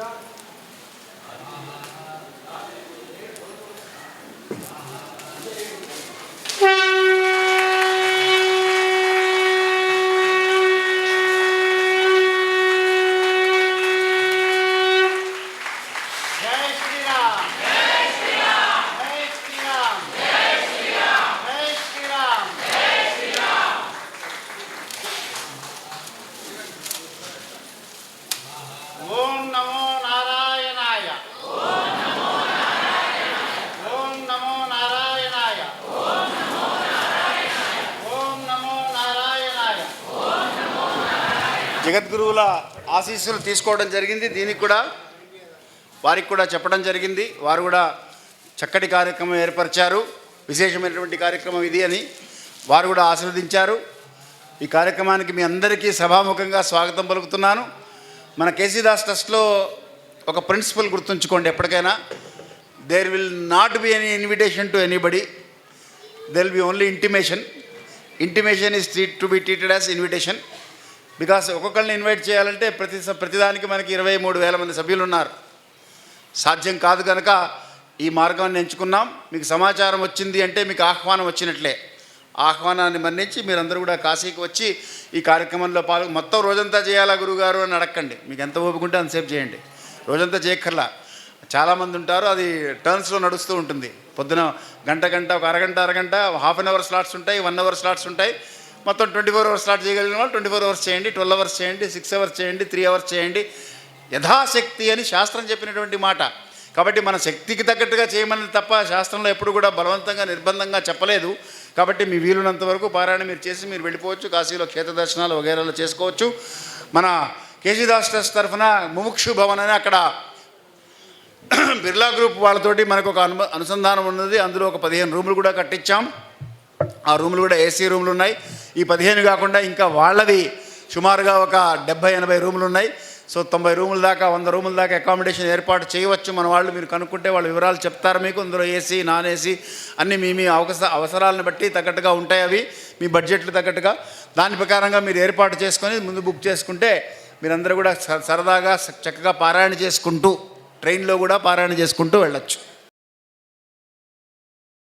시작. జగద్గురువుల ఆశీస్సులు తీసుకోవడం జరిగింది. దీనికి కూడా వారికి కూడా చెప్పడం జరిగింది. వారు కూడా చక్కటి కార్యక్రమం ఏర్పరిచారు. విశేషమైనటువంటి కార్యక్రమం ఇది అని వారు కూడా ఆశీర్వదించారు. ఈ కార్యక్రమానికి మీ అందరికీ సభాముఖంగా స్వాగతం పలుకుతున్నాను. మన కేసీదాస్ ట్రస్ట్లో ఒక ప్రిన్సిపల్ గుర్తుంచుకోండి ఎప్పటికైనా. There will not be any invitation to anybody there will be only intimation intimation is treat to be treated as invitation because ఒక్కొక్కరిని ఇన్వైట్ చేయాలంటే ప్రతి ప్రతిదానికి మనకి ఇరవై మూడు వేల మంది సభ్యులు ఉన్నారు సాధ్యం కాదు కనుక ఈ మార్గాన్ని ఎంచుకున్నాం. మీకు సమాచారం వచ్చింది అంటే మీకు ఆహ్వానం వచ్చినట్లే. ఆహ్వానాన్ని మన్నించి మీరందరూ కూడా కాశీకి వచ్చి ఈ కార్యక్రమంలో పాల్గొ మొత్తం రోజంతా చేయాలా గురుగారు అని అడగండి మీకు ఎంత ఓపుకుంటే అంతసేపు చేయండి. రోజంతా చేయక్కర్లా. చాలామంది ఉంటారు అది టర్న్స్లో నడుస్తూ ఉంటుంది. పొద్దున గంట గంట ఒక అరగంట అరగంట హాఫ్ అన్ అవర్ స్లాట్స్ ఉంటాయి వన్ అవర్ స్లాట్స్ ఉంటాయి. మొత్తం ట్వంటీ ఫోర్ అవర్స్ స్టార్ట్ చేయగలిగిన వాళ్ళు ట్వంటీ ఫోర్ అవర్స్ చేయండి ట్వెల్వ్ అవర్స్ చేయండి సిక్స్ అవర్స్ చేయండి త్రీ అవర్స్ చేయండి. యథాశక్తి అని శాస్త్రం చెప్పినటువంటి మాట. కాబట్టి మన శక్తికి తగ్గట్టుగా చేయమని తప్ప శాస్త్రంలో ఎప్పుడు కూడా బలవంతంగా నిర్బంధంగా చెప్పలేదు. కాబట్టి మీ వీలున్నంత వరకు పారాయణ మీరు చేసి మీరు వెళ్ళిపోవచ్చు. కాశీలో క్షేత్ర దర్శనాలు వగైరాలు చేసుకోవచ్చు. మన కేజీదాస్ ట్రస్ట్ తరఫున ముముక్షు భవన్ అని అక్కడ బిర్లా గ్రూప్ వాళ్ళతోటి మనకు ఒక అను అనుసంధానం ఉన్నది. అందులో ఒక పదిహేను రూములు కూడా కట్టించాం. ఆ రూములు కూడా ఏసీ రూములు ఉన్నాయి. ఈ పదిహేను కాకుండా ఇంకా వాళ్ళవి సుమారుగా ఒక డెబ్బై ఎనభై రూములు ఉన్నాయి. సో తొంభై రూముల దాకా వంద రూముల దాకా అకామిడేషన్ ఏర్పాటు చేయవచ్చు. మన వాళ్ళు మీరు కనుక్కుంటే వాళ్ళ వివరాలు చెప్తారు మీకు. అందులో ఏసీ నాన్ ఏసీ అన్నీ మీ మీ అవకాశ అవసరాలను బట్టి తగ్గట్టుగా ఉంటాయి అవి. మీ బడ్జెట్లు తగ్గట్టుగా. దాని ప్రకారంగా మీరు ఏర్పాటు చేసుకొని ముందు బుక్ చేసుకుంటే మీరందరూ కూడా స- సరదాగా చక్కగా పారాయణ చేసుకుంటూ ట్రైన్లో కూడా పారాయణ చేసుకుంటూ వెళ్ళొచ్చు.